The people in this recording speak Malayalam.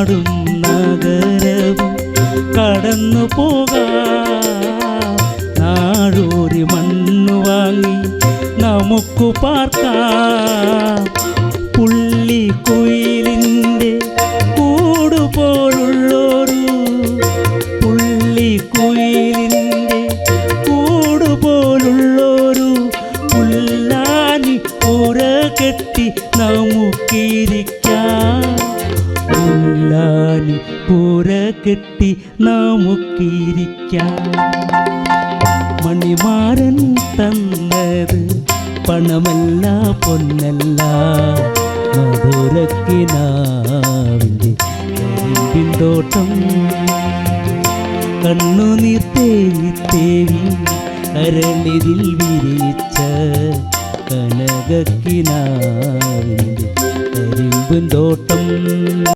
നാടും നഗരവും. കടന്നു പോകാം. നാടൂരി മണ്ണു വാങ്ങി നമുക്കു പാർക്കാം. പുള്ളിക്കുയിലിന്റെ കൂടുപോലുള്ളൊരു പുള്ളിക്കുയിലിന്റെ കൂടുപോലുള്ളൊരു പുല്ല കെട്ടി നമുക്കിരിക്കാം പുല്ലാനി പുര കെട്ടി നമുക്കിരിക്കാം മണിമാരൻ തന്നത് പണമല്ല പൊന്നല്ല. മധുരക്കിനാവിന്റെ കണ്ണുനീർ തേവി തേവി കരളിതിൽ വിരിച്ച തോട്ടം